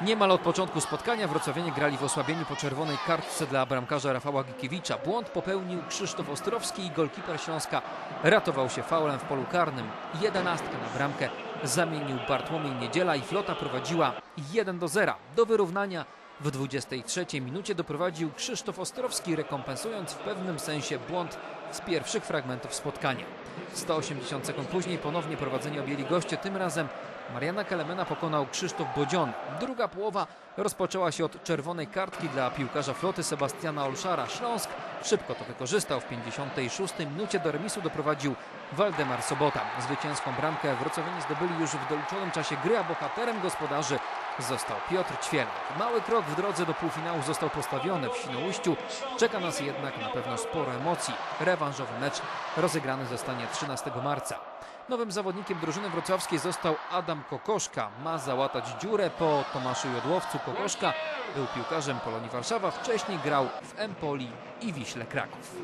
Niemal od początku spotkania wrocławianie grali w osłabieniu po czerwonej kartce dla bramkarza Rafała Gikiewicza. Błąd popełnił Krzysztof Ostrowski i golkiper Śląska ratował się faulem w polu karnym. Jedenastkę na bramkę zamienił Bartłomiej Niedziela i flota prowadziła 1 do 0. Do wyrównania w 23 minucie doprowadził Krzysztof Ostrowski, rekompensując w pewnym sensie błąd z pierwszych fragmentów spotkania. 180 sekund później ponownie prowadzenie objęli goście, tym razem Mariana Kelemena pokonał Krzysztof Bodzion. Druga połowa rozpoczęła się od czerwonej kartki dla piłkarza floty Sebastiana Olszara. Śląsk szybko to wykorzystał. W 56 minucie do remisu doprowadził Waldemar Sobota. Zwycięską bramkę wrocławianie zdobyli już w doliczonym czasie gry, a bohaterem gospodarzy został Piotr Ćwielak. Mały krok w drodze do półfinału został postawiony w Świnoujściu. Czeka nas jednak na pewno sporo emocji. Rewanżowy mecz rozegrany zostanie 13 marca. Nowym zawodnikiem drużyny wrocławskiej został Adam Kokoszka. Ma załatać dziurę po Tomaszu Jodłowcu. Kokoszka był piłkarzem Polonii Warszawa. Wcześniej grał w Empoli i Wiśle Kraków.